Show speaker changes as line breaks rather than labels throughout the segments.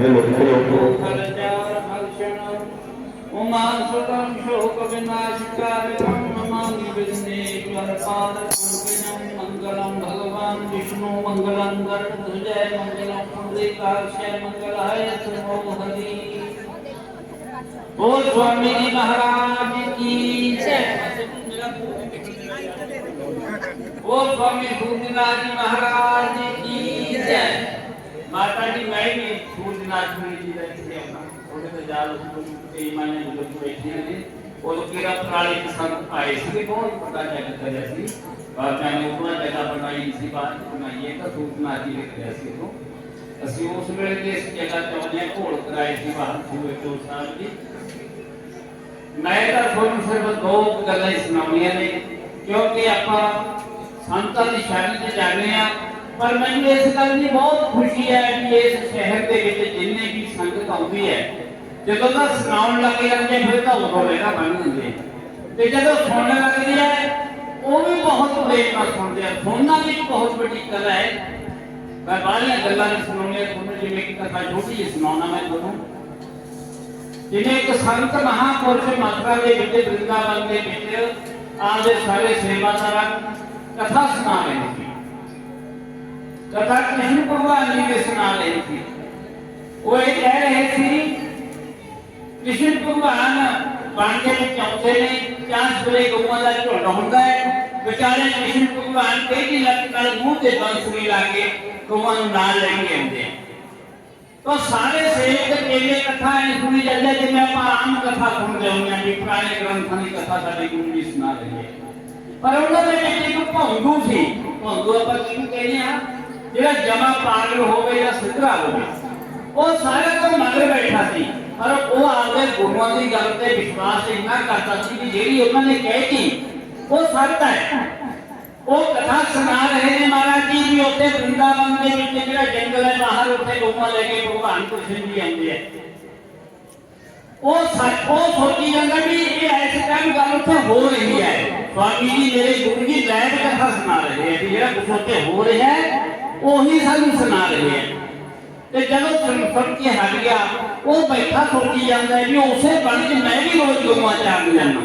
Hello hello
उमासुरं शोकविनाशकारिणं Namami विघ्नेश्वरपादपङ्कजं मङ्गलं भगवान् विष्णु मङ्गलं गरुडध्वजय मङ्गलं पुण्डिकाक्षय मङ्गलाय नमो हरि बोल स्वामी जी महाराज की जय बोल स्वामी भूमिलाल जी महाराज की जय माता जी मैं भी फूल ਮਾਤਾ ਜੀ ਮੈਂ ਵੀ ਸੂਰਜਨਾਥ ਜੀ ਦਾ ਇੱਥੇ ਆਉਣਾ ਉਹਦੇ ਤੇ ਜਾ ਲੋ ਤੇ ਮੈਂ ਜਦੋਂ ਬੈਠੀ ਨੇ ਉਹ ਕਿਹੜਾ ਪ੍ਰਾਣੀ ਪਸੰਦ ਆਏ ਸੀ ਬਹੁਤ ਵੱਡਾ ਜਗਤ ਕਰਿਆ ਸੀ ਬਾਬਾ ਨੇ ਉਹਨਾਂ ਜਗ੍ਹਾ ਬਣਾਈ ਸੀ ਬਾਤ ਬਣਾਈ ਹੈ ਤਾਂ ਸੂਰਜਨਾਥ ਜੀ ਨੇ ਕਰਿਆ ਸੀ ਉਹ ਅਸੀਂ ਉਸ ਵੇਲੇ ਤੇ ਇਸ ਜਗ੍ਹਾ ਤੇ ਉਹਨੇ ਘੋੜ ਕਰਾਏ ਸੀ ਬਾਹਰ ਸੂਏ ਤੋਂ ਸਾਹਿਬ ਜੀ ਮੈਂ ਤਾਂ ਤੁਹਾਨੂੰ ਸਿਰਫ ਦੋ ਕੁ ਗੱਲਾਂ ਹੀ ਸੁਣਾਉਣੀਆਂ ਨੇ ਕਿਉਂਕਿ ਆਪਾਂ ਸੰਤਾਂ ਦੀ ਸ਼ਾਦੀ ਤੇ ਜਾਂਦੇ ਆ ਪਰ ਮੈਨੂੰ ਇਸ ਗੱਲ ਦੀ ਬਹੁਤ ਖੁਸ਼ੀ ਹੈ ਕਿ ਇਸ ਸ਼ਹਿਰ ਦੇ ਵਿੱਚ ਜਿੰਨੇ ਵੀ ਸੰਗਤ ਆਉਂਦੀ ਹੈ, ਜਦੋਂ ਤਾਂ ਸੁਣਾਉਣ ਲੱਗ ਜਾਂਦੇ ਫਿਰ ਤਾਂ ਉਦੋਂ ਰਹਿਣਾ ਬਣ ਜਾਂਦੇ ਤੇ ਜਦੋਂ ਸੁਣਨ ਲੱਗਦੀ ਹੈ, ਉਹ ਵੀ ਬਹੁਤ ਪ੍ਰੇਮ ਨਾਲ ਸੁਣਦੇ ਆ ਸੁਣਨਾ ਵੀ ਬਹੁਤ ਵੱਡੀ ਕਲਾ ਹੈ। ਮੈਂ ਬਾਹਲੀਆਂ ਗੱਲਾਂ ਨਹੀਂ ਸੁਣਾਉਣੀਆਂ ਤੁਹਾਨੂੰ ਜਿਵੇਂ ਕਿ ਕਥਾ ਛੋਟੀ ਜਿਹੀ ਸੁਣਾਉਣਾ ਮੈਂ ਤੁਹਾਨੂੰ। ਜਿਵੇਂ ਇੱਕ ਸੰਤ ਮਹਾਪੁਰਸ਼ ਮਥੁਰਾ ਦੇ ਵਿੱਚ ਬ੍ਰਿੰਦਾਵਨ ਦੇ ਵਿੱਚ ਆਪਦੇ ਸਾਰੇ ਸੇਵਾਦਾਰਾਂ ਕਥਾ ਸੁਣਾ ਰਹੇ ਸੀ ਕਥਾ ਕ੍ਰਿਸ਼ਨ ਭਗਵਾਨ ਜੀ ਦੇ ਸੁਣਾ ਰਹੇ ਸੀ ਉਹ ਇਹ ਕਹਿ ਰਹੇ ਸੀ ਕ੍ਰਿਸ਼ਨ ਭਗਵਾਨ ਬਣ ਦੇ ਵਿੱਚ ਆਉਂਦੇ ਨੇ ਚਾਰ ਸਵੇਰੇ ਗਊਆਂ ਦਾ ਝੁੰਡ ਹੁੰਦਾ ਹੈ ਵਿਚਾਰੇ ਕ੍ਰਿਸ਼ਨ ਭਗਵਾਨ ਤੇਜੀ ਲੱਤ ਨਾਲ ਮੂੰਹ ਤੇ ਬੰਸਰੀ ਲਾ ਕੇ ਗਊਆਂ ਨੂੰ ਨਾਲ ਲੈ ਕੇ ਆਉਂਦੇ ਆ ਤਾਂ ਸਾਰੇ ਸੇਵਕ ਕੇਲੇ ਕਥਾ ਇਹ ਸੁਣੀ ਜਾਂਦੇ ਜਿਵੇਂ ਆਪਾਂ ਆਮ ਕਥਾ ਸੁਣਦੇ ਹੁੰਦੇ ਹਾਂ ਵੀ ਪੁਰਾਣੇ ਗ੍ਰੰਥਾਂ ਦੀ ਕਥਾ ਸਾਡੇ ਗੁਰੂ ਜੀ ਸੁਣਾ ਰਹੇ ਨੇ ਪਰ ਉਹਨਾਂ ਦੇ ਵਿੱਚ ਇੱਕ ਭੌਂਦੂ ਸੀ ਭੌਂਦੂ ਆਪਾਂ ਕਿਹਨੂੰ ਕਹਿੰਦੇ ਆ ਜਿਹੜਾ ਜਮਾ ਪਾਗਲ ਹੋਵੇ ਜਾਂ ਸਿੱਧਰਾ ਹੋਵੇ ਉਹ ਸਾਰੇ ਤੋਂ ਮਗਰ ਬੈਠਾ ਸੀ। ਪਰ ਉਹ ਆਪਦੇ ਗੁਰੂਆਂ ਦੀ ਗੱਲ ਤੇ ਵਿਸ਼ਵਾਸ ਇੰਨਾ ਕਰਦਾ ਸੀ ਕਿ ਜਿਹੜੀ ਉਹਨਾਂ ਨੇ ਕਹਿਤੀ ਉਹ ਸੱਚ ਹੈ। ਉਹ ਕਥਾ ਸੁਣਾ ਰਹੇ ਨੇ ਮਹਾਰਾਜ ਜੀ ਵੀ ਉੱਥੇ ਵਰਿੰਦਾਵਨ ਦੇ ਵਿੱਚ ਜਿਹੜਾ ਜੰਗਲ ਹੈ, ਬਾਹਰ ਉੱਥੇ ਗਊਆਂ ਲੈ ਕੇ ਭਗਵਾਨ ਕ੍ਰਿਸ਼ਨ ਜੀ ਆਉਂਦੇ ਆ। ਉਹ ਸੱਚ, ਉਹ ਸੋਚੀ ਜਾਂਦਾ ਵੀ ਇਹ ਐਸ ਟਾਈਮ ਗੱਲ ਉੱਥੇ ਹੋ ਰਹੀ ਹੈ। ਸਵਾਮੀ ਜੀ ਮੇਰੇ ਗੁਰੂ ਜੀ ਲੈਟ ਕਥਾ ਸੁਣਾ ਰਹੇ ਹੈ ਵੀ ਜਿਹੜਾ ਕੁਝ ਉੱਥੇ ਹੋ ਰਿਹਾ ਹੈ ਉਹੀ ਸਾਨੂੰ ਸੁਣਾ ਰਹੇ ਆ। ਤੇ ਜਦੋਂ ਸੁਣ ਕੇ ਹਟ ਗਿਆ, ਉਹ ਬੈਠਾ ਸੋਚੀ ਜਾਂਦਾ ਵੀ ਉਸੇ ਬਣ ਕੇ ਮੈਂ ਵੀ ਰੋਜ਼ ਗਊਆਂ ਚਾਰਨ ਜਾਂਦਾ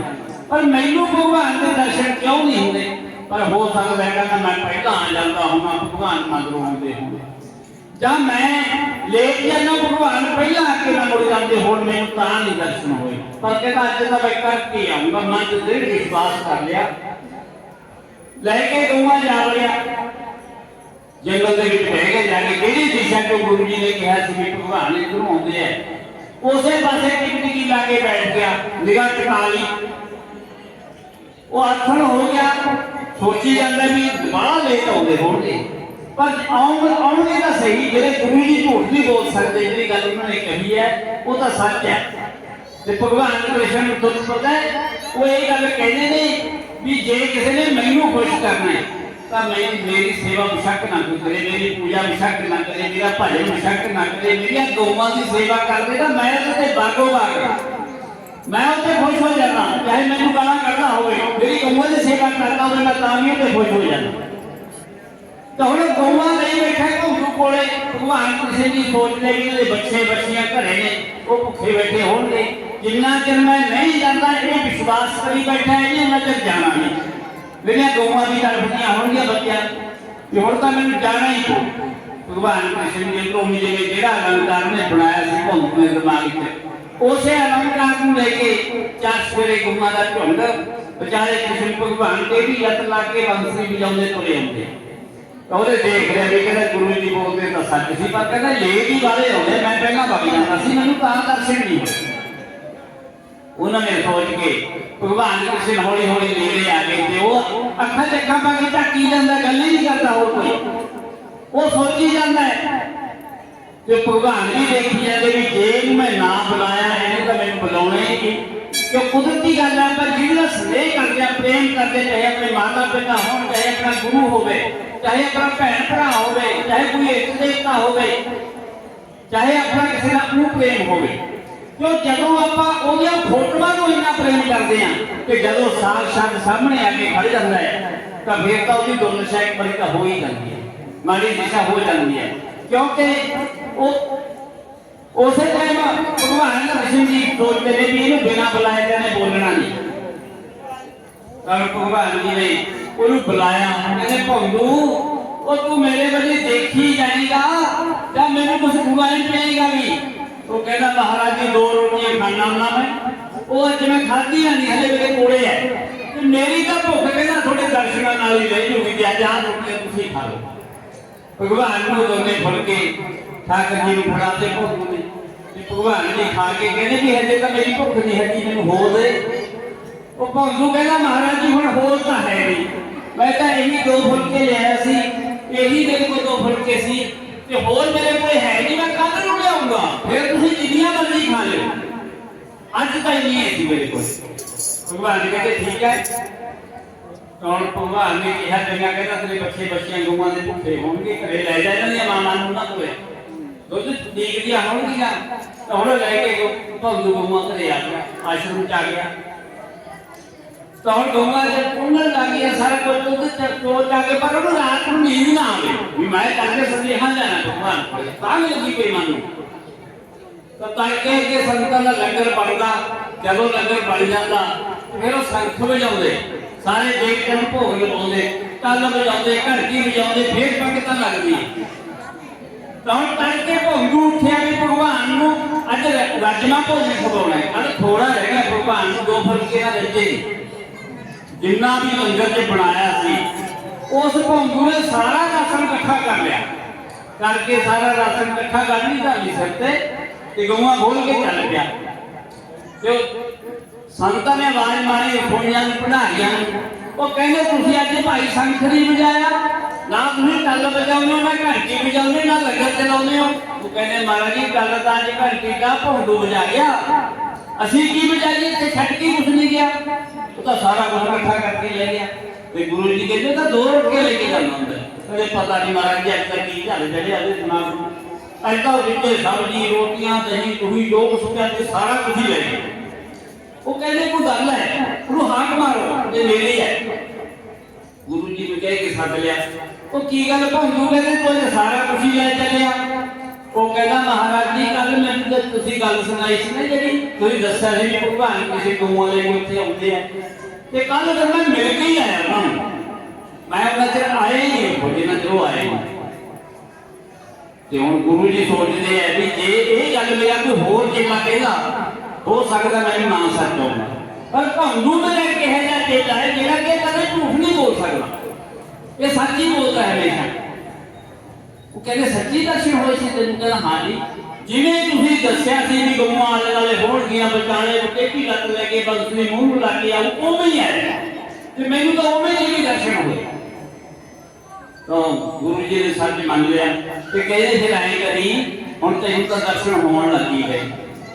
ਪਰ ਮੈਨੂੰ ਭਗਵਾਨ ਦੇ ਦਰਸ਼ਨ ਕਿਉਂ ਨਹੀਂ ਹੁੰਦੇ? ਪਰ ਹੋ ਸਕਦਾ ਹੈ ਕਿ ਮੈਂ ਪਹਿਲਾਂ ਆ ਜਾਂਦਾ ਹਾਂ ਭਗਵਾਨ ਮਗਰੋਂ ਆਉਂਦੇ ਹੁੰਦੇ। ਜਾਂ ਮੈਂ ਲੇਟ ਜਾਂਦਾ ਭਗਵਾਨ ਪਹਿਲਾਂ ਆ ਕੇ ਨਾ ਮੁੜ ਜਾਂਦੇ, ਹੋਣ ਮੈਨੂੰ ਤਾਂ ਨਹੀਂ ਦਰਸ਼ਨ ਹੋਏ। ਪਰ ਕਹਿੰਦਾ ਅੱਜ ਤਾਂ ਮੈਂ ਕਰਕੇ ਆਉਂਗਾ ਮਨ ਤੇ ਦ੍ਰਿੜ ਵਿਸ਼ਵਾਸ ਕਰ ਲਿਆ। ਲੈ ਕੇ ਗਊਆਂ ਜਾ ਰਿਹਾ ਜੰਗਲ ਦੇ ਵਿੱਚ ਬਹਿ ਕੇ ਜਾ ਕੇ ਕਿਹੜੀ ਦਿਸ਼ਾ ਤੋਂ ਗੁਰੂ ਜੀ ਨੇ ਕਿਹਾ ਸੀ ਵੀ ਭਗਵਾਨ ਇੱਧਰੋਂ ਆਉਂਦੇ ਆ, ਉਸੇ ਪਾਸੇ ਟਿਕਟਿਕੀ ਲਾ ਕੇ ਬੈਠ ਗਿਆ, ਨਿਗਾਹ ਟਿਕਾ ਲਈ। ਉਹ ਆਥਣ ਹੋ ਗਿਆ, ਸੋਚੀ ਜਾਂਦਾ ਵੀ ਬੜਾ ਲੇਟ ਆਉਂਦੇ ਹੋਣਗੇ। ਪਰ ਆਉਣ, ਆਉਣਗੇ ਤਾਂ ਸਹੀ, ਜਿਹੜੇ ਗੁਰੂ ਜੀ ਝੂਠ ਨਹੀਂ ਬੋਲ ਸਕਦੇ, ਜਿਹੜੀ ਗੱਲ ਉਹਨਾਂ ਨੇ ਕਹੀ ਹੈ, ਉਹ ਤਾਂ ਸੱਚ ਹੈ। ਤੇ ਭਗਵਾਨ ਕ੍ਰਿਸ਼ਨ ਨੂੰ ਤੁਹਾਨੂੰ ਪਤਾ ਹੈ। ਉਹ ਇਹ ਗੱਲ ਕਹਿੰਦੇ ਨੇ ਵੀ ਜੇ ਕਿਸੇ ਨੇ ਮੈਨੂੰ ਖੁਸ਼ ਕਰਨਾ ਹੈ ਤਾਂ ਮੇਰੀ ਮੇਰੀ ਸੇਵਾ ਬਿਸ਼ੱਕ ਨਾ ਕਰੇ, ਮੇਰੀ ਪੂਜਾ ਬਿਸ਼ੱਕ ਨਾ ਕਰੇ, ਮੇਰਾ ਭਜਨ ਬਿਸ਼ੱਕ ਨਾ ਕਰੇ, ਮੇਰੀਆਂ ਗਊਆਂ ਦੀ ਸੇਵਾ ਕਰਦੇ ਤਾਂ ਮੈਂ ਤੇ ਬਾਗੋ ਬਾਗ ਮੈਂ ਉੱਥੇ ਖੁਸ਼ ਹੋ ਜਾਣਾ ਚਾਹੇ ਮੈਨੂੰ ਗਾਲਾਂ ਕੱਢਦਾ ਹੋਵੇ, ਮੇਰੀ ਗਊਆਂ ਦੀ ਸੇਵਾ ਕਰਦਾ ਹੋਵੇ, ਮੈਂ ਤਾਂ ਵੀ ਉੱਥੇ ਖੁਸ਼ ਹੋ ਜਾਣਾ ਤਾਂ ਹੁਣ ਗਊਆਂ ਲਈ ਬੈਠਾ ਘੁੰਮੂ ਕੋਲੇ, ਭਗਵਾਨ ਕਿਸੇ ਦੀ ਸੋਚਦੇ ਵੀ ਇਹਦੇ ਬੱਚੇ ਬੱਚੀਆਂ ਘਰੇ ਨੇ, ਉਹ ਭੁੱਖੇ ਬੈਠੇ ਹੋਣਗੇ। ਜਿੰਨਾ ਚਿਰ ਮੈਂ ਨਹੀਂ ਜਾਂਦਾ, ਇਹ ਵਿਸ਼ਵਾਸ ਕਰੀ ਬੈਠਾ ਹੈ ਜੀ ਚਿਰ ਜਾਣਾ ਨਹੀਂ। ਮੇਰੀਆਂ ਗਊਆਂ ਦੀ ਤੜਫਦੀਆਂ ਹੋਣਗੀਆਂ ਬੱਚਿਆਂ ਤੇ ਹੁਣ ਤਾਂ ਮੈਨੂੰ ਜਾਣਾ ਹੀ ਪਊ। ਭਗਵਾਨ ਕ੍ਰਿਸ਼ਨ ਜੀ ਨੂੰ ਜਿਵੇਂ ਜਿਹੜਾ ਅਲੰਕਾਰ ਨੇ ਬਣਾਇਆ ਸੀ ਭੁੰਮ ਦੇ ਦਿਮਾਗ 'ਚ ਉਸੇ ਅਲੰਕਾਰ ਨੂੰ ਲੈ ਕੇ ਚਾਰ ਸਵੇਰੇ ਗਊਆਂ ਦਾ ਝੁੰਡ, ਵਿਚਾਰੇ ਕ੍ਰਿਸ਼ਨ ਭਗਵਾਨ ਤੇ ਵੀ ਲੱਤ ਲਾ ਕੇ ਬੰਸਰੀ ਵਜਾਉਂਦੇ ਤੁਰੇ ਆਉਂਦੇ। ਉਹਦੇ ਦੇਖ ਰਿਹਾ ਵੀ ਕਹਿੰਦਾ ਗੁਰੂ ਜੀ ਬੋਲਦੇ ਤਾਂ ਸੱਚ ਸੀ, ਪਰ ਕਹਿੰਦਾ ਲੇਟ ਹੀ ਵਾਲੇ ਆਉਂਦੇ, ਮੈਂ ਪਹਿਲਾਂ ਵਗ ਜਾਂਦਾ ਸੀ, ਮੈਨੂੰ ਤਾਂ ਦਰਸ਼ਨ ਨਹੀਂ ਹੋਏ। ਉਹਨਾਂ ਨੇ ਸੋਚ ਕੇ ਭਗਵਾਨ ਕ੍ਰਿਸ਼ਨ ਹੌਲੀ ਹੌਲੀ ਨੇੜੇ ਆ ਗਏ ਤੇ ਉਹ ਅੱਖਾਂ ਤੇ ਅੱਖਾਂ ਪਾ ਕੇ ਝਾਕੀ ਜਾਂਦਾ ਗੱਲ ਹੀ ਨਹੀਂ ਕਰਦਾ ਹੋਰ ਕੋਈ। ਉਹ ਸੋਚੀ ਜਾਂਦਾ ਹੈ ਤੇ ਭਗਵਾਨ ਵੀ ਦੇਖੀ ਜਾਂਦੇ ਵੀ ਜੇ ਮੈਂ ਨਾ ਬੁਲਾਇਆ, ਇਹਨੇ ਤਾਂ ਮੈਨੂੰ ਬੁਲਾਉਣਾ ਹੀ ਨਹੀਂ। ਕਿ ਕੁਦਰਤੀ ਗੱਲ ਹੈ, ਪਰ ਜਿਹੜਾ ਸਨੇਹ ਕਰਦੇ ਆ, ਪ੍ਰੇਮ ਕਰਦੇ, ਚਾਹੇ ਆਪਣੇ ਮਾਤਾ ਪਿਤਾ ਹੋਣ, ਚਾਹੇ ਆਪਣਾ ਗੁਰੂ ਹੋਵੇ, ਚਾਹੇ ਆਪਣਾ ਭੈਣ ਭਰਾ ਹੋਵੇ, ਚਾਹੇ ਕੋਈ ਇੱਕ ਦੇਵਤਾ ਹੋਵੇ, ਚਾਹੇ ਆਪਣਾ ਕਿਸੇ ਨਾਲ ਪ੍ਰੇਮ ਹੋਵੇ। ਕਿਉਂ ਜਦੋਂ ਆਪਾਂ ਉਹਦੀਆਂ ਫੋਟੋਆਂ ਨੂੰ ਇੰਨਾ ਪ੍ਰੇਮ ਕਰਦੇ ਆ ਕਿ ਜਦੋਂ ਸਾਖਸ਼ਾਤ ਸਾਹਮਣੇ ਆ ਕੇ ਖੜ ਜਾਂਦਾ ਹੈ, ਤਾਂ ਫਿਰ ਤਾਂ ਉਹਦੀ ਦੁਰਦਸ਼ਾ ਇੱਕ ਹੋ ਹੀ ਜਾਂਦੀ ਹੈ। ਮਾੜੀ ਦਿਸ਼ਾ ਹੋ ਜਾਂਦੀ ਹੈ। ਕਿਉਂਕਿ ਉਹ ਉਸੇ ਟਾਈਮ ਭਗਵਾਨ ਕ੍ਰਿਸ਼ਨ ਜੀ ਸੋਚਦੇ ਨੇ ਵੀ ਇਹਨੂੰ ਬਿਨਾਂ ਬੁਲਾਏ ਤਾਂ ਇਹਨੇ ਬੋਲਣਾ ਨਹੀਂ। ਤਾਂ ਭਗਵਾਨ ਜੀ ਨੇ ਉਹਨੂੰ ਬੁਲਾਇਆ। ਕਹਿੰਦੇ, ਭੰਗੂ, ਉਹ ਤੂੰ ਮੇਰੇ ਵੱਲ ਦੇਖੀ ਜਾਏਗਾ ਜਾਂ ਮੈਨੂੰ ਕੁਝ ਖਵਾਈ ਪਏਗਾ ਵੀ? ਉਹ ਕਹਿੰਦਾ, ਮਹਾਰਾਜ ਜੀ, ਦੋ ਰੋਟੀਆਂ ਖਾਣਾ ਹੁੰਦਾ ਮੈਂ। ਉਹ ਅੱਜ ਮੈਂ ਖਾਧੀਆਂ ਨਹੀਂ, ਹਲੇ ਮੇਰੇ ਕੋਲੇ ਹੈ। ਤੇ ਮੇਰੀ ਤਾਂ ਭੁੱਖ ਕਹਿੰਦਾ, ਤੁਹਾਡੇ ਦਰਸ਼ਨਾਂ ਨਾਲ ਹੀ ਰਹਿ ਜੂਗੀ। ਤੇ ਅੱਜ ਆਹ ਰੋਟੀਆਂ ਤੁਸੀਂ ਖਾ ਲਓ। ਭਗਵਾਨ ਨੂੰ ਦੋਨੇ ਫੜ ਕੇ ਠਾਕਰ ਜੀ ਨੂੰ ਫੜਾਤੇ ਭੁੱਖ ਨੇ। ਤੇ ਭਗਵਾਨ ਜੀ ਖਾ ਕੇ ਕਹਿੰਦੇ ਵੀ ਹਜੇ ਤਾਂ ਮੇਰੀ ਭੁੱਖ ਨਹੀਂ ਹੈਗੀ, ਮੈਨੂੰ ਹੋਰ ਦੇ। ਉਹ ਭੰਗੂ ਕਹਿੰਦਾ, ਮਹਾਰਾਜ ਜੀ, ਹੁਣ ਹੋਰ ਤਾਂ ਹੈ ਨਹੀਂ। ਮੈਂ ਤਾਂ ਇਹੀ ਦੋ ਫੁਲਕੇ ਲਿਆ ਸੀ, ਇਹੀ ਮੇਰੇ ਕੋਲ ਦੋ ਫੁਲਕੇ ਸੀ। ਤੇ ਹੋਰ ਮੇਰੇ ਕੋਲ ਹੈ ਨਹੀਂ, ਮੈਂ ਕੱਲ ਨੂੰ ਲਿਆਉਂਗਾ। ਫਿਰ ਤੁਸੀਂ ਜਿੰਨੀਆਂ ਮਰਜ਼ੀ ਖਾ ਲਿਓ ਅੱਜ ਤਾਂ ਨਹੀਂ ਹੈ ਸੀ ਮੇਰੇ ਕੋਲ ਭਗਵਾਨ ਜੀ ਕਹਿੰਦੇ ਠੀਕ ਹੈ ਕੌਣ ਭਗਵਾਨ ਨੇ ਕਿਹਾ ਚੰਗਾ ਕਹਿੰਦਾ ਤੇਰੇ ਬੱਚੇ ਬੱਚੀਆਂ ਗਊਆਂ ਦੇ ਭੁੱਖੇ ਹੋਣਗੇ ਘਰੇ ਲੈ ਜਾ ਜਾਂਦੀਆਂ ਮਾਮਾ ਨੂੰ ਉਹਨਾਂ ਕੋਲੇ ਦੁੱਧ ਡੀਕਦੀਆਂ ਹੋਣਗੀਆਂ ਤਾਂ ਹੁਣ ਲੈ ਕੇ ਭੰਗੂ ਗਊਆਂ ਘਰੇ ਆ ਗਿਆ ਆਸ਼ਰਮ ਚ ਆ ਗਿਆ ਤਾਂ ਹੁਣ ਗਊਆਂ ਦੇ ਪੁੰਨਣ ਲੱਗ ਗਿਆ ਸਾਰਾ ਕੁਝ ਦੁੱਧ ਚ ਚੋਲ ਜਾ ਕੇ ਪਰ ਉਹਨੂੰ ਰਾਤ ਨੂੰ ਨੀਂਦ ਨਾ ਆਵੇ ਵੀ ਮੈਂ ਕਰਕੇ ਸੰਦੇਹਾਂ ਜਾਣਾ ਭਗਵਾਨ ਕੋਲੇ ਤਾਂ ਵੀ ਲੱਗੀ ਕੋਈ ਮਨ ਨੂੰ ਤਾਂ ਤੜਕੇ ਕੇ ਸੰਤਾਂ ਦਾ ਲੰਗਰ ਬਣਦਾ, ਜਦੋਂ ਲੰਗਰ ਬਣ ਜਾਂਦਾ, ਫਿਰ ਉਹ ਸੰਖ ਵਜਾਉਂਦੇ, ਸਾਰੇ ਦੇਖ ਭੋਗ ਲਵਾਉਂਦੇ ਕੱਲ ਵਜਾਉਂਦੇ ਘੰਟੀ ਵਜਾਉਂਦੇ, ਫੇਰ ਪੰਗਤਾਂ ਲੱਗਦੀਆਂ ਤਾਂ ਤੜਕੇ ਭੋਗੂ ਉੱਠਿਆ ਵੀ ਭਗਵਾਨ ਨੂੰ ਅੱਜ ਰਾਜਮਾ ਭੋਜਨ ਖਵਾਉਣਾ ਹੈ। ਕੱਲ ਥੋੜਾ ਰਹਿ ਗਿਆ ਭਗਵਾਨ ਨੂੰ, ਦੋ ਫੁਲਕੇ ਨਾਲ ਰੱਜੇ ਜਿੰਨਾ ਵੀ ਲੰਗਰ ਤੇ ਬਣਾਇਆ ਸੀ, ਉਸ ਭੰਗੂ ਨੇ ਸਾਰਾ ਰਾਸ਼ਨ ਇਕੱਠਾ ਕਰ ਲਿਆ। ਕਰਕੇ ਸਾਰਾ ਰਾਸ਼ਨ ਇਕੱਠਾ ਕਰ ਲਈ ਢਾਲੀ ਸਿਰ ਤੇ। ਤੇ ਗਊਆਂ ਖੋਲ ਕੇ ਚੱਲ ਗਿਆ ਤੇ ਉਹ ਨੇ ਆਵਾਜ਼ ਮਾਰੀ ਫੋਨੀਆਂ ਨੂੰ ਪੜਾਰੀਆਂ ਨੂੰ। ਉਹ ਕਹਿੰਦੇ, ਤੁਸੀਂ ਅੱਜ ਭਾਈ ਸੰਖਰੀ ਵਜਾਇਆ। ਨਾ ਤੁਸੀਂ ਟੱਲ ਵਜਾਉਂਦੇ ਹੋ, ਨਾ ਘੰਟੀ ਵਜਾਉਂਦੇ, ਨਾ ਲੰਗਰ ਚਲਾਉਂਦੇ ਹੋ। ਉਹ ਕਹਿੰਦੇ, ਮਹਾਰਾਜ ਜੀ ਟੱਲ ਤਾਂ ਅੱਜ ਘੰਟੀ ਦਾ ਭੌਂਦੂ ਵਜਾ ਗਿਆ। ਅਸੀਂ ਕੀ ਵਜਾਈਏ? ਤੇ ਛੱਡ ਕੇ ਕੁਛ ਨਹੀਂ ਗਿਆ। ਉਹ ਤਾਂ ਸਾਰਾ ਕੁਝ ਇਕੱਠਾ ਕਰਕੇ ਲੈ ਗਿਆ। ਤੇ ਗੁਰੂ ਜੀ ਕਹਿੰਦੇ, ਤਾਂ ਦੋ ਰੋਟੀਆਂ ਲੈ ਕੇ ਜਾਣਾ ਹੁੰਦਾ ਕਹਿੰਦੇ, ਪਤਾ ਨਹੀਂ ਮਹਾਰਾਜ ਜੀ, ਅੱਜ ਤੱਕ ਕੀ ਚੱਲ ਜਿਹੜੇ ਆਦੇ ਸੁਣਾ ਅੱਜ ਤਾਂ ਸਬਜ਼ੀ, ਰੋਟੀਆਂ ਦਹੀਂ ਤੁਸੀਂ ਜੋ ਕੁਛ ਪਿਆ ਸਾਰਾ ਕੁਝ ਲੈ ਗਏ ਉਹ ਕਹਿੰਦੇ ਕੋਈ ਗੱਲ ਹੈ, ਉਹਨੂੰ ਹਾਕ ਮਾਰੋ ਤੇ ਨੇੜੇ ਹੈ। ਗੁਰੂ ਜੀ ਨੂੰ ਕਹਿ ਕੇ ਸੱਦ ਲਿਆ। ਉਹ ਕੀ ਗੱਲ ਭੰਗੂ ਕਹਿੰਦੇ ਕੋਈ ਸਾਰਾ ਕੁਝ ਲੈ ਚੱਲਿਆ। ਉਹ ਕਹਿੰਦਾ, ਮਹਾਰਾਜ ਜੀ ਕੱਲ ਮੈਨੂੰ ਤਾਂ ਤੁਸੀਂ ਗੱਲ ਸੁਣਾਈ ਸੀ ਨਾ ਜਿਹੜੀ, ਤੁਸੀਂ ਦੱਸਿਆ ਸੀ ਵੀ ਭਗਵਾਨ ਕਿਸੇ ਗਊਆਂ ਲੈ ਕੇ ਉੱਥੇ ਆਉਂਦੇ ਆ। ਤੇ ਕੱਲ ਫਿਰ ਮੈਂ ਮਿਲ ਕੇ ਹੀ ਆਇਆ ਉਹਨਾਂ ਨੂੰ। ਮੈਂ ਉਹਨਾਂ ਚਿਰ ਆਏ ਹੀ ਨਹੀਂ ਉਹ ਜਿੰਨਾ ਚਿਰ ਆਏ ਤੇ ਹੁਣ ਗੁਰੂ ਜੀ ਸੋਚਦੇ ਆ ਵੀ ਜੇ ਇਹ ਗੱਲ ਮੇਰਾ ਕੋਈ ਹੋਰ ਚੇਲਾ ਕਹਿੰਦਾ, ਹੋ ਸਕਦਾ ਮੈਨੂੰ ਨਾ ਸੱਚ ਹੋਵੇ ਪਰ ਭੰਗੂ ਮੇਰਾ ਕਿਹਾ ਜਾ ਚੇਲਾ ਹੈ ਜਿਹੜਾ ਕਿ ਕਦੇ ਝੂਠ ਨਹੀਂ ਬੋਲ ਸਕਦਾ। ਇਹ ਸੱਚ ਹੀ ਬੋਲਦਾ ਹੈ ਹਮੇਸ਼ਾ। ਉਹ ਕਹਿੰਦੇ, ਸੱਚੀ ਦਰਸ਼ਨ ਹੋਏ ਸੀ ਤੈਨੂੰ? ਕਹਿੰਦਾ, ਹਾਂ ਜੀ। ਜਿਵੇਂ ਤੁਸੀਂ ਦੱਸਿਆ ਸੀ ਵੀ ਗਊਆਂ ਆਲੇ ਵਾਲੇ ਹੋਣਗੀਆਂ ਬਚਾਲੇ ਟੇਕੀ ਲੱਤ ਲੈ ਕੇ ਬੰਸਰੀ ਮੂੰਹ ਨੂੰ ਲਾ ਕੇ ਆਉ ਉਵੇਂ ਹੀ ਆਇਆ ਤੇ ਮੈਨੂੰ ਤਾਂ ਉਵੇਂ ਹੀ ਦਰਸ਼ਨ ਹੋਏ। ਤਾਂ ਗੁਰੂ ਜੀ ਨੇ ਸੱਚ ਮੰਨ ਲਿਆ ਤੇ ਕਹਿੰਦੇ ਫਿਰ ਐਂ ਕਰੀ, ਹੁਣ ਤੈਨੂੰ ਤਾਂ ਦਰਸ਼ਨ ਹੋਣ ਲੱਗੀ ਹੈ।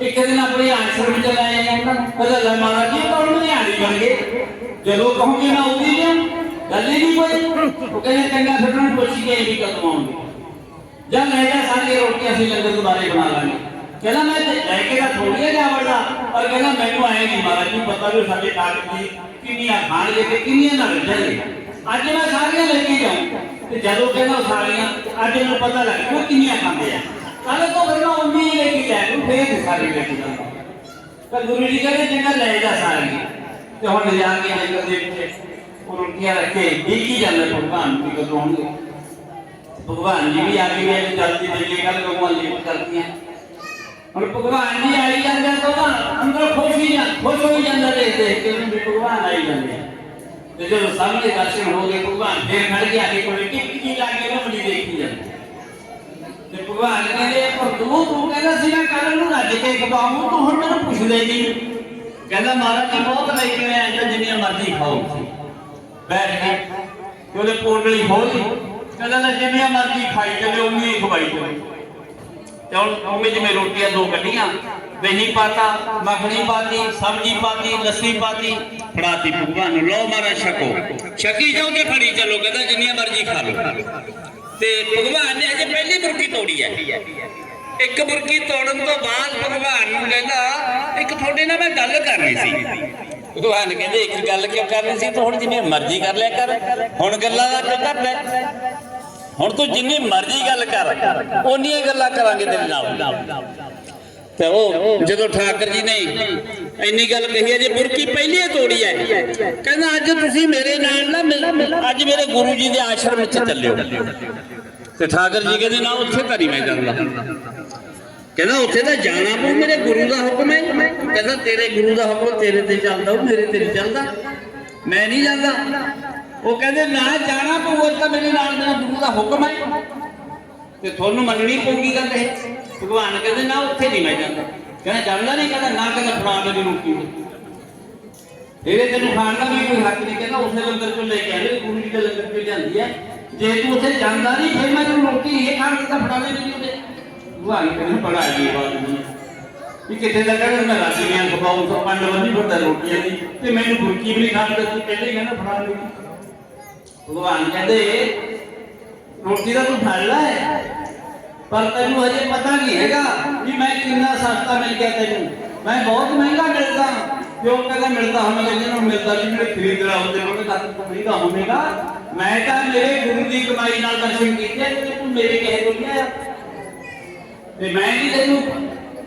ਇੱਕ ਦਿਨ ਆਪਣੇ ਆਸ਼ਰਮ ਚ ਲਾਏ ਉਹਨਾਂ ਨੂੰ ਕਹਿੰਦਾ, ਲੈ ਮਹਾਰਾਜ ਜੀ ਕੌਣ ਨਿਆਣੀ ਬਣ ਗਏ। ਜਦੋਂ ਕਹੋਗੇ ਮੈਂ ਉਹਦੀ ਲਿਆ ਗੱਲ ਹੀ ਨਹੀਂ ਕੋਈ। ਉਹ ਕਹਿੰਦੇ, ਚੰਗਾ ਫਿਰ ਉਹਨਾਂ ਨੂੰ ਪੁੱਛ ਕੇ ਵੀ ਕਦੋਂ ਆਉਂਗੇ ਜਾਂ ਲੈ ਜਾ ਸਾਰੀ ਰੋਟੀਆਂ ਅਸੀਂ ਲੰਗਰ ਦੁਬਾਰੇ ਬਣਾ ਲਾਂਗੇ। ਕਹਿੰਦਾ, ਮੈਂ ਲੈ ਕੇ ਤਾਂ ਥੋੜੀਆਂ ਜਾ ਪਰ ਕਹਿੰਦਾ, ਮੈਨੂੰ ਆਏ ਨਹੀਂ ਮਹਾਰਾਜ ਨੂੰ ਪਤਾ ਵੀ ਸਾਡੇ ਤਾਕਤ ਦੀ ਕਿੰਨੀਆਂ ਖਾਣਗੇ ਤੇ ਕਿੰਨੀਆਂ ਨਾ ਰੱਜਣਗੇ। ਅੱਜ ਮੈਂ ਸਾਰੀਆਂ ਲੈ ਕੇ ਜਾਉਂ ਤੇ ਜਦੋਂ ਕਹਿੰਦਾ ਸਾਰੀਆਂ, ਅੱਜ ਮੈਨੂੰ ਪਤਾ ਲੱਗ ਗਿਆ ਕਿੰਨੀਆਂ ਖਾਂਦੇ ਆ? ਕੱਲ ਤੋਂ ਫਿਰ ਮੈਂ ਉੰਨੀ ਹੀ ਲੈ ਕੇ ਜਾਇਆ ਕਰੂੰ ਫੇਰ ਤੇ ਸਾਰੇ ਲੈ ਕੇ ਜਾਵਾਂ ਤਾਂ ਗੁਰੂ ਜੀ ਕਹਿੰਦੇ ਚੰਗਾ ਲੈ ਜਾ ਸਾਰੀਆਂ। ਤੇ ਹੁਣ ਜਾ ਕੇ ਲੰਗਰ ਦੇ ਵਿੱਚ ਉਹ ਰੋਟੀਆਂ ਰੱਖੇ ਦੇਖੀ ਜਾਂਦੇ ਭਗਵਾਨ ਦੀ ਕਦੋਂ ਆਉਣਗੇ ਭਗਵਾਨ ਜੀ ਵੀ ਆ ਕੇ ਵੀ ਜਲਦੀ ਦੇ ਕੇ ਗੱਲ ਗਊਆਂ ਲਈ ਕਰਦੀਆਂ। ਹੁਣ ਭਗਵਾਨ ਜੀ ਆਈ ਜਾਂਦੇ ਆ ਤਾਂ ਉਹਦਾ ਅੰਦਰ ਖੁਸ਼ ਹੀ ਜਾਂ ਖੁਸ਼ ਹੋਈ ਜਾਂਦਾ ਦੇਖ ਦੇਖ ਕੇ ਵੀ ਭਗਵਾਨ ਆਈ ਜਾਂਦੇ ਆ। ਤੇ ਜਦੋਂ ਸਾਹਮਣੇ ਦਰਸ਼ਨ ਹੋ ਗਏ, ਭਗਵਾਨ ਫੇਰ ਖੜ ਗਿਆ ਕਿ ਕੋਈ ਟਿੱਕ ਜੀ ਲਾ ਕੇ ਰਮਲੀ ਦੇਖੀ ਤੇ ਭਗਵਾਨ ਕਹਿੰਦੇ ਭਗਤੂ ਤੂੰ ਕਹਿੰਦਾ ਸੀ, ਮੈਂ ਕੱਲ ਨੂੰ ਰੱਜ ਕੇ ਖਵਾਉਂ ਤੂੰ ਹੁਣ ਮੈਨੂੰ ਪੁੱਛਦੇ ਨਹੀਂ ਕਹਿੰਦਾ, ਮਹਾਰਾਜ ਜੀ ਬਹੁਤ ਲੈ ਕੇ ਆਇਆ ਜਾਂ ਜਿੰਨੀਆਂ ਮਰਜ਼ੀ ਖਾਓ ਬੈਠ ਕੇ ਤੇ ਉਹਦੇ ਪੋਟਲੀ ਖੋਲੀ ਕਹਿੰਦਾ, ਲੈ, ਜਿੰਨੀਆਂ ਮਰਜ਼ੀ ਖਾਈ ਚੱਲੇ, ਉਨੀ ਖਵਾਈ ਚੱਲੇ। ਤੇ ਹੁਣ ਉਵੇਂ ਜਿਵੇਂ ਰੋਟੀਆਂ ਦੋ ਕੱਢੀਆਂ ਦਹੀਂ ਪਾਤਾ, ਮੱਖਣੀ ਪਾਤੀ, ਸਬਜ਼ੀ ਪਾਤੀ, ਲੱਸੀ ਪਾਤੀ, ਫੜਾਤੀ ਭਗਵਾਨ ਨੂੰ। ਲਓ ਮਹਾਰਾਜ, ਛਕੋ। ਛਕੀ ਜਾਓ ਤੇ ਫੜੀ ਚੱਲੋ, ਕਹਿੰਦਾ ਜਿੰਨੀਆਂ ਮਰਜ਼ੀ ਖਾ ਲਓ। ਤੇ ਭਗਵਾਨ ਨੇ ਅਜੇ ਪਹਿਲੀ ਬੁਰਕੀ ਤੋੜੀ ਹੈ। ਇੱਕ ਬੁਰਕੀ ਤੋੜਨ ਤੋਂ ਬਾਅਦ ਭਗਵਾਨ ਨੂੰ ਕਹਿੰਦਾ, ਇੱਕ ਤੁਹਾਡੇ ਨਾਲ ਮੈਂ ਗੱਲ ਕਰਨੀ ਸੀ। ਭਗਵਾਨ ਕਹਿੰਦੇ, ਇੱਕ ਗੱਲ ਕਿਉਂ ਕਰਨੀ ਸੀ? ਤੂੰ ਹੁਣ ਜਿਵੇਂ ਮਰਜ਼ੀ ਕਰ ਲਿਆ ਕਰ। ਹੁਣ ਗੱਲਾਂ ਦਾ ਕਿਉਂ ਕਰ ਲੈ ਹੁਣ ਤੂੰ ਜਿੰਨੀ ਮਰਜ਼ੀ ਗੱਲ ਕਰ ਓਨੀਆਂ ਗੱਲਾਂ ਕਰਾਂਗੇ ਤੇਰੇ ਨਾਲ। ਤੇ ਉਹ ਜਦੋਂ ਠਾਕਰ ਜੀ ਨੇ ਇੰਨੀ ਗੱਲ ਕਹੀ ਹੈ ਜੇ ਬੁਰਕੀ ਪਹਿਲੀ ਤੋੜੀ ਹੈ। ਕਹਿੰਦਾ, ਅੱਜ ਤੁਸੀਂ ਮੇਰੇ ਨਾਲ ਨਾ ਅੱਜ ਮੇਰੇ ਗੁਰੂ ਜੀ ਦੇ ਆਸ਼ਰਮ ਵਿੱਚ ਚੱਲਿਓ। ਤੇ ਠਾਕਰ ਜੀ ਕਹਿੰਦੇ, ਨਾ, ਉੱਥੇ ਤਾਂ ਨਹੀਂ ਮੈਂ ਜਾਂਦਾ। ਕਹਿੰਦਾ, ਉੱਥੇ ਤਾਂ ਜਾਣਾ ਪਊ, ਮੇਰੇ ਗੁਰੂ ਦਾ ਹੁਕਮ ਹੈ। ਕਹਿੰਦਾ, ਤੇਰੇ ਗੁਰੂ ਦਾ ਹੁਕਮ ਤੇਰੇ ਤੇ ਚੱਲਦਾ, ਉਹ ਮੇਰੇ ਤੇ ਨਹੀਂ ਚੱਲਦਾ। ਮੈਂ ਨਹੀਂ ਜਾਂਦਾ। ਉਹ ਕਹਿੰਦੇ, ਨਾ ਜਾਣਾ ਪਊ ਤਾਂ ਮੇਰੇ ਨਾਲ ਮੇਰਾ ਗੁਰੂ ਦਾ ਹੁਕਮ ਹੈ। ਤੇ ਤੁਹਾਨੂੰ ਮੰਨਣੀ ਪਊਗੀ ਗੱਲ ਇਹ। ਭਗਵਾਨ ਕਹਿੰਦੇ, ਨਾ, ਉੱਥੇ ਨਹੀਂ ਮੈਂ ਜਾਂਦਾ। ਕਹਿੰਦਾ, ਜਾਂਦਾ ਨਹੀਂ? ਕਹਿੰਦਾ, ਨਾ, ਕਹਿੰਦਾ ਫੜਾ ਦੇ ਰੋਟੀ ਇਹਦੇ ਤੈਨੂੰ ਖਾਣ ਦਾ ਵੀ ਕੋਈ ਹੱਕ ਨਹੀਂ। ਕਹਿੰਦਾ, ਉਸੇ ਲੰਗਰ ਚੋਂ ਲੈ ਕੇ ਆਲੇ ਗੁਰੂ ਜੀ ਦੇ ਲੰਗਰ ਚੋਂ ਜਾਂਦੀ ਹੈ ਜੇ ਤੂੰ ਉੱਥੇ ਜਾਂਦਾ ਨਹੀਂ, ਫਿਰ ਮੈਂ ਤੈਨੂੰ ਰੋਟੀ, ਇਹ ਖਾਣ ਦਾ ਫੜਾ ਨਹੀਂ ਉਹਦੇ ਭਗਵਾਨ ਕਹਿੰਦੇ, ਬੜਾ ਜੀ ਬਾਤ ਨਹੀਂ ਕਿਤੇ ਦਾ ਕਹਿੰਦਾ ਮੈਂ ਰਾਜੀਆਂ ਖਵਾਉਂ ਤੋਂ ਪੰਜ ਵਜੇ ਫੜਦਾ ਰੋਟੀਆਂ ਦੀ। ਤੇ ਮੈਨੂੰ ਬੁਰਕੀ ਵੀ ਨਹੀਂ ਖਾਣ ਦਾ ਤੂੰ ਪਹਿਲੇ ਹੀ ਕਹਿੰਦਾ ਫੜਾ ਦੇ ਭਗਵਾਨ ਕਹਿੰਦੇ, ਰੋਟੀ ਦਾ ਤੂੰ ਫੜ ਲੈ। ਪਰ ਤੈਨੂੰ ਹਜੇ ਪਤਾ ਨਹੀਂ ਹੈਗਾ ਵੀ ਮੈਂ ਕਿੰਨਾ ਸਸਤਾ ਮਿਲ ਗਿਆ ਤੈਨੂੰ। ਮੈਂ ਬਹੁਤ ਮਹਿੰਗਾ ਮਿਲਦਾ। ਕਿਉਂ? ਕਹਿੰਦਾ ਮਿਲਦਾ ਹੋਵੇਗਾ ਜਿਹਨੂੰ ਮਿਲਦਾ ਵੀ ਜਿਹੜੇ ਖਰੀਦਣਾ ਹੁੰਦੇ ਉਹਨੇ ਤਾਂ ਖਰੀਦਾ ਹੋਵੇਗਾ। ਮੈਂ ਤਾਂ ਮੇਰੇ ਗੁਰੂ ਦੀ ਕਮਾਈ ਨਾਲ ਦਰਸ਼ਨ ਕੀਤੇ, ਤੇ ਤੂੰ ਮੇਰੇ ਕਹੇ ਤੋਂ ਨਹੀਂ ਆਇਆ। ਤੇ ਮੈਂ ਨਹੀਂ ਤੈਨੂੰ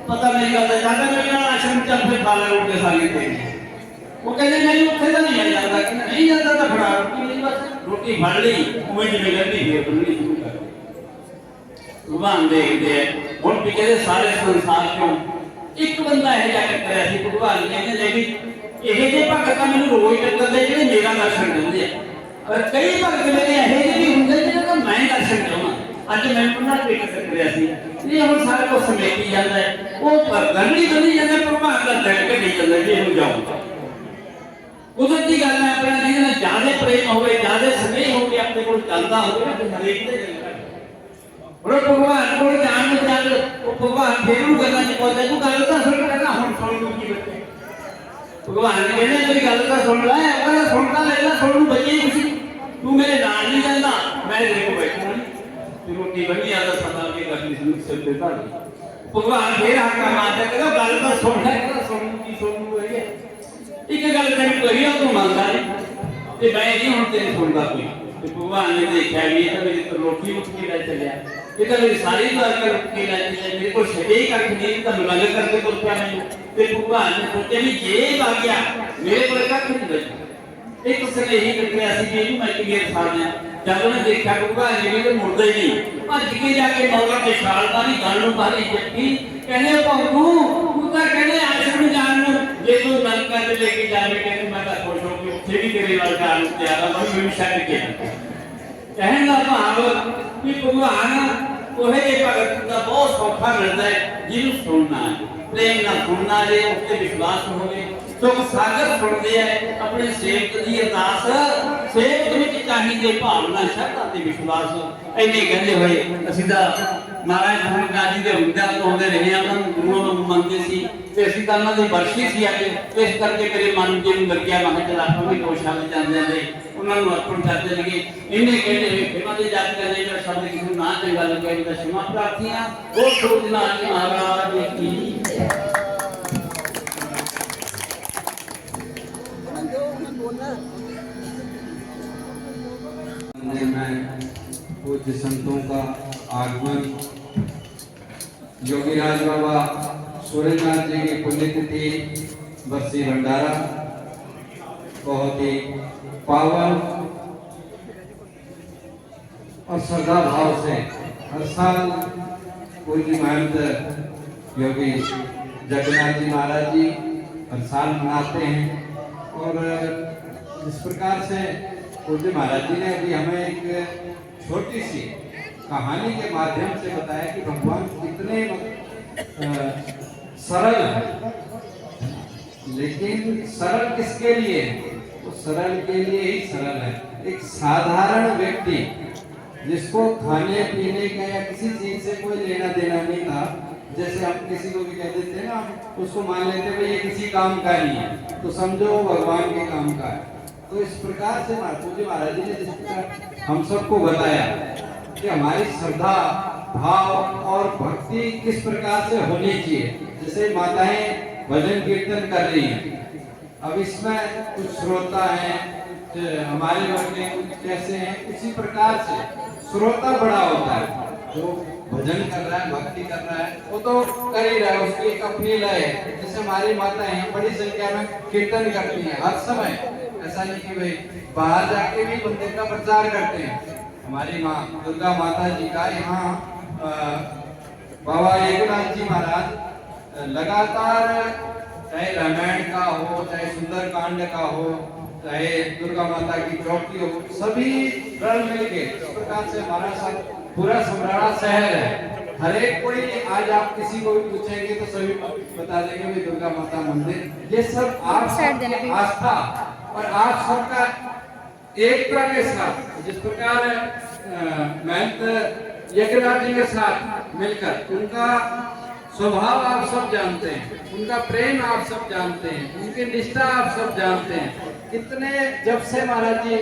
ਪਤਾ ਨਹੀਂ ਕਰਦਾ ਜਾਂਦਾ ਮੇਰੇ ਨਾਲ ਆਸ਼ਰਮ ਚੱਲ ਫਿਰ ਖਾ ਲੈ ਰੋਟੀ ਸਾਰੀ ਤੇ ਉਹ ਕਹਿੰਦੇ, ਮੈਨੂੰ ਉੱਥੇ ਤਾਂ ਨਹੀਂ ਜਾਂਦਾ ਕਿ ਨਹੀਂ ਜਾਂਦਾ ਤਾਂ ਫੜਾ ਰੋਟੀ ਬਸ ਰੋਟੀ ਫੜ ਲਈ, ਉਹ ਜਿਵੇਂ ਕਹਿੰਦੀ ਫੇਰ ਬੰਨਣੀ ਭਗਵਾਨ ਦੇਖਦੇ ਆ ਹੁਣ ਵੀ ਕਹਿੰਦੇ ਸਾਰੇ ਸੰਸਾਰ ਚੋਂ ਇੱਕ ਬੰਦਾ ਇਹ ਜਾ ਕੇ ਸੀ, ਭਗਵਾਨ ਕਹਿੰਦੇ ਲੈ ਵੀ ਇਹ ਜੇ ਭਗਤ ਤਾਂ ਮੈਨੂੰ ਰੋਜ਼ ਟੱਕਰਦੇ ਜਿਹੜੇ ਮੇਰਾ ਦਰਸ਼ਨ ਦਿੰਦੇ ਆ। ਪਰ ਕਈ ਭਗਤ ਮੇਰੇ ਇਹੋ ਜਿਹੇ ਵੀ ਹੁੰਦੇ ਜਿਹੜੇ ਤਾਂ ਮੈਂ ਦਰਸ਼ਨ ਚਾਹੁੰਦਾ ਅੱਜ ਮੈਂ ਉਹਨਾਂ ਨੂੰ ਇੱਕ ਕਰਿਆ ਸੀ। ਇਹ ਹੁਣ ਸਾਰਾ ਕੁਝ ਸਮੇਟੀ ਜਾਂਦਾ ਹੈ। ਉਹ ਗੰਢੀ ਗੰਢੀ ਜਾਂਦਾ, ਭਗਵਾਨ ਦਾ ਦਿਲ ਘਟੀ ਜਾਂਦਾ, ਜੀ ਇਹਨੂੰ ਜਾਊਗਾ ਕੁਦਰਤੀ ਗੱਲ ਹੈ ਆਪਣਾ ਜਿਹਦੇ ਜ਼ਿਆਦਾ ਪ੍ਰੇਮ ਹੋਵੇ, ਜ਼ਿਆਦਾ ਸਨੇਹ ਹੋਵੇ, ਆਪਣੇ ਕੋਲ ਚੱਲਦਾ ਹੋਵੇ, ਤੇ ਹਰੇਕ ਦੇ ਦਿਲ ਭਗਵਾਨ ਕੋਲ ਜਾਣ ਨੂੰ ਚੱਲ, ਉਹ ਭਗਵਾਨ ਫੇਰ ਨੂੰ ਗੱਲਾਂ ਚ ਪਹੁੰਚਦਾ ਤੂੰ ਗੱਲ ਤਾਂ ਸੁਣ ਕਹਿੰਦਾ, ਹੁਣ ਸੁਣ ਲੂ ਕੀ ਬੱਚੇ ਭਗਵਾਨ ਨੇ ਕਹਿੰਦੇ, ਮੇਰੀ ਗੱਲ ਤਾਂ ਸੁਣ ਲੈ, ਉਹ ਕਹਿੰਦਾ ਸੁਣਦਾ ਲੈ ਲੈ, ਸੁਣ ਨੂੰ ਬਚੇ ਕੁਛ ਨੀ। ਤੂੰ ਮੇਰੇ ਨਾਲ ਨਹੀਂ ਜਾਂਦਾ, ਮੈਂ ਤੇਰੇ ਕੋਲ ਬੈਠਾ ਨਹੀਂ। ਤੇ ਰੋਟੀ ਬਣੀ ਆਦਾ ਸਦਾ ਕੇ ਕਰਨੀ ਸੁਣ ਸਿਰ ਤੇ ਧਰ ਭਗਵਾਨ ਫੇਰ ਹਾਕਾ ਮਾਰਦਾ, ਕਹਿੰਦਾ, ਗੱਲ ਤਾਂ ਸੁਣ ਲੈ, ਕਹਿੰਦਾ, ਸੁਣ ਨੂੰ ਕੀ, ਸੁਣ ਨੂੰ ਹੈਗੇ ਇੱਕ ਗੱਲ ਤੈਨੂੰ ਕਹੀ ਆ, ਤੂੰ ਮੰਨਦਾ ਨਹੀਂ। ਤੇ ਮੈਂ ਨਹੀਂ ਹੁਣ ਤੇਰੀ ਸੁਣਦਾ ਕੋਈ। ਤੇ ਭਗਵਾਨ ਨੇ ਦੇਖਿਆ ਵੀ ਇਹ ਤਾਂ ਮੇਰੀ ਤਾਂ ਰੋਟੀ ਉੱਠ ਕੇ ਲੈ ਚੱਲਿਆ। ਇਹ ਤਾਂ ਮੇਰੀ ਸਾਰੀ ਬਾਤ ਉੱਠ ਕੇ ਲੈ ਚੱਲਿਆ ਮੇਰੇ ਕੋਲ ਛੱਡੇ ਹੀ ਕੱਖ ਨਹੀਂ ਤਾਂ ਲੰਗ ਕਰਕੇ ਤੁਰ ਪਿਆ ਮੈਨੂੰ। ਤੇ ਭਗਵਾਨ ਨੇ ਸੋਚਿਆ ਵੀ ਜੇ ਆ ਗਿਆ, ਮੇਰੇ ਕੋਲ ਕੱਖ ਨਹੀਂ ਬਚਿਆ। ਇੱਕ ਸਨੇਹੀ ਕੱਟਿਆ ਸੀ ਕਿ ਇਹਨੂੰ ਮੈਂ ਕਿਵੇਂ ਖਾਣਿਆ ਜਦ ਉਹਨੇ ਦੇਖਿਆ ਕਿ ਭਗਵਾਨ ਜੀ ਨੇ ਮੁੜਦਾ ਹੀ ਨਹੀਂ। ਭੱਜ ਕੇ ਜਾ ਕੇ ਮੌਲਾ ਤੇ ਛਾਲਦਾ ਨਹੀਂ ਗੱਲ ਨੂੰ ਬਾਹਰੀ ਜੱਟੀ ਕਹਿੰਦੇ ਭਗਤੂ ਤੂੰ ਤਾਂ ਕਹਿੰਦੇ, ਆਸ਼ਰਮ ਜਾਣ ਨੂੰ। ਜੇ ਤੂੰ ਨਲਕਾ ਤੇ ਲੈ ਕੇ ਜਾਵੇਂ ਕਹਿੰਦੇ, ਮੈਂ ਤਾਂ ਖੁਸ਼ ਹੋ ਕੇ ਉੱਥੇ ਵੀ ਤੇਰੇ ਨਾਲ ਜਾਣ ਨੂੰ ਤਿਆਰ ਹਾਂ। ਮੈਂ ਵੀ ਛੱਡ ਕੇ ਕਹਿਣ ਦਾ ਭਾਵ ਕਿ ਭਗਵਾਨ ਉਹੇ ਜੇ ਭਗਤ ਦਾ ਬਹੁਤ ਸੌਖਾ ਮਿਲਦਾ ਹੈ, ਜਿਹਨੂੰ ਸੁਣਨਾ ਹੈ। ਪ੍ਰੇਮ ਨਾਲ ਸੁਣਨਾ ਜੇ ਉੱਤੇ ਵਿਸ਼ਵਾਸ ਹੋਵੇ। ਤੁਮ ਸਾਗਰ ਸੁਣਦੇ ਆ? ਆਪਣੇ ਸੇਵਕ ਦੀ ਅਰਦਾਸ, ਸੇਵਕ ਵਿੱਚ ਚਾਹੀਦੇ ਭਾਵਨਾ, ਸ਼ਰਧਾ ਤੇ ਵਿਸ਼ਵਾਸ। ਇੰਨੇ ਕਹਿੰਦੇ ਹੋਏ, ਅਸੀਂ ਤਾਂ ਮਹਾਰਾਜ ਧੰਨ ਦੇ ਹੁੰਦਿਆਂ ਤੋਂ ਹੁੰਦੇ ਰਹੇ ਆ ਉਹਨਾਂ ਨੂੰ ਗੁਰੂਆਂ ਨੂੰ ਮੰਨਦੇ ਸੀ ਤੇ ਅਸੀਂ ਤਾਂ ਉਹਨਾਂ ਦੀ ਬਰਸ਼ੀ ਸੀ ਅੱਜ। ਇਸ ਕਰਕੇ ਮੇਰੇ ਮਨ ਜੇ ਨੂੰ ਲੱਗਿਆ, ਮੈਂ ਚਲ ਆਪਾਂ ਵੀ ਕੋਸ਼ਾਂ ਵਿੱਚ ਜਾਂਦੇ ਨੇ ਉਹਨਾਂ ਨੂੰ ਅਰਪਣ ਕਰਦੇ ਲਗੇ ਇਹਨੇ ਕਹਿੰਦੇ ਹੋਏ ਖਿਮਾ ਦੇ ਜਾਤ ਕਰਦੇ ਜਿਹੜਾ ਸ਼ਬਦ ਕਿਸੇ ਨੂੰ ਨਾ ਚੰਗਾ ਲੱਗਿਆ ਇਹਦਾ ਸ਼ਮਾ ਪ੍ਰਾਰਥੀਆਂ ਉਹ ਸੋਚਣਾ ਕਿ ਮਹਾਰਾਜ ਕੀ।
में पूज्य संतों का आगमन योगी राज बाबा सूर्यनाथ जी की पुण्यतिथि बरसी भंडारा बहुत ही पावन और श्रद्धा भाव से हर साल पूज्य महंत योगी जगन्नाथ जी महाराज जी हर साल मनाते हैं और जिस प्रकार से पूज्य महाराज जी ने अभी हमें एक छोटी सी कहानी के माध्यम से बताया कि भगवान कितने सरल है। लेकिन सरल किसके लिए? तो सरल के लिए ही सरल है। एक साधारण व्यक्ति जिसको खाने, पीने का या किसी चीज़ से कोई लेना देना नहीं था, जैसे हम किसी को भी कह देते हैं ना उसको मान लेते भाई ये किसी काम का नहीं है। तो समझो भगवान के काम का है। तो इस प्रकार से पूज्य महाराज जी ने जिस प्रकार हम सबको बताया कि हमारी श्रद्धा, भाव और भक्ति किस प्रकार से होनी चाहिए, जैसे माताएँ भजन कीर्तन कर रही हैं। अब इसमें कुछ श्रोता हैं हमारे कुछ कैसे हैं, इसी प्रकार से श्रोता बड़ा होता है। जो भजन कर रहा है, भक्ति कर रहा है, वो तो कर ही रहा है, उसकी एक अपनी है। जैसे हमारी माता हैं, बड़ी संख्या में कीर्तन करती हैं, हर समय। ऐसा नहीं कि भाई बाहर जाके भी मंदिर का प्रचार करते हैं हमारी माँ दुर्गा माता जी का यहाँ बाबा एकनाथ जी महाराज लगातार चाहे रामायण का हो चाहे सुंदर कांड का हो चाहे दुर्गा माता की चौकी हो सभी रल मिलके इस प्रकार से हमारा सब पूरा समराड़ा शहर है हर एक कोई आज आप किसी को भी पूछेंगे तो सभी बता देंगे दुर्गा माता मंदिर ये सब आप। आस्था और आप सबका एकता के साथ जिस प्रकार अ, महंत यज्ञराज जी के साथ मिलकर उनका स्वभाव आप सब जानते हैं उनका प्रेम आप सब जानते हैं उनकी निष्ठा आप सब जानते हैं कितने जब से महाराज जी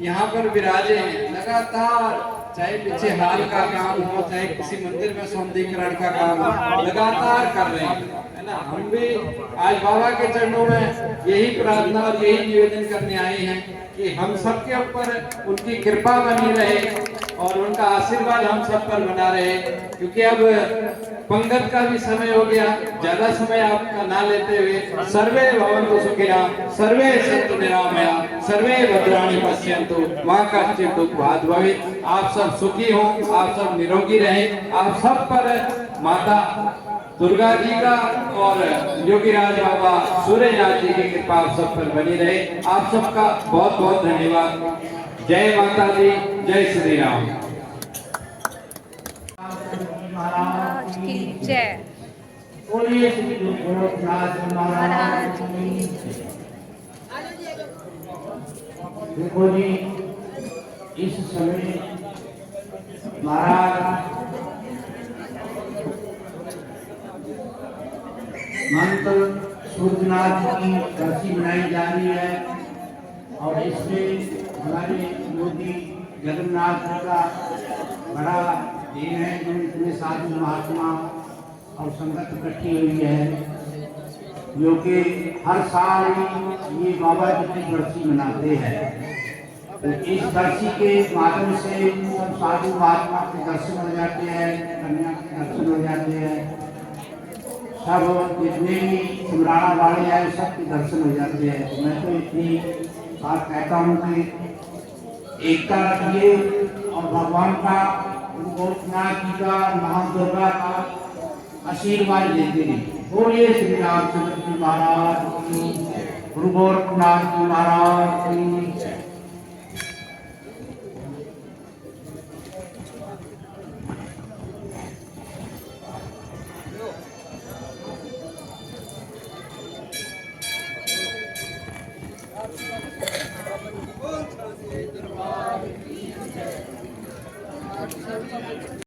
यहाँ पर विराजे हैं। लगातार चाहे पीछे हाल का काम हो, चाहे किसी मंदिर में सौंदर्यीकरण का काम हो, लगातार कर रहे हैं। हम भी आज बाबा के चरणों में यही प्रार्थना और यही निवेदन करने आए हैं कि हम सबके ऊपर उनकी कृपा बनी रहे और उनका आशीर्वाद हम सब पर बना रहे, क्योंकि अब पंगत का भी समय हो गया, ज़्यादा समय आपका ना लेते हुए सर्वे भवन्तु सुखिना, सर्वे सन्तु निरामया, सर्वे भद्राणि पश्यन्तु, माँ कश्चित् दुःख भाग् भवेत्। आप सब सुखी हो, आप सब निरोगी रहे, आप सब पर माता दुर्गा जी का और योगीराज बाबा सूर्यनाथ जी की कृपा आप सब पर बनी रहे। आप सबका बहुत बहुत धन्यवाद। जय माता दी, जय श्री राम
महाराज की जय।
बोलिए श्री गोरखनाथ महाराज देखो जी इस समय महाराज मंत्र सूर्यनाथ की बरसी मनाई जा रही है और इसमें हमारे मोदी जगन्नाथ जी का बड़ा दिन है जो इतने साधु महात्मा और संगत इकट्ठी हुई है, जो कि हर साल ये बाबा जी की बरसी मनाते हैं। तो इस बरसी के माध्यम से सब साधु महात्मा के दर्शन हो जाते हैं, कन्या के दर्शन हो जाते हैं। सब जितने भी सिमराना वाले हैं, सबके दर्शन हो जाते हैं। तो मैं तो इतनी बात कहता हूँ कि एकता रखिए और भगवान का गोरखनाथ जी का, महादुर्गा का आशीर्वाद लेते रहिए बोलिए श्री रामचंद्र जी महाराज की गुरु गोरखनाथ जी महाराज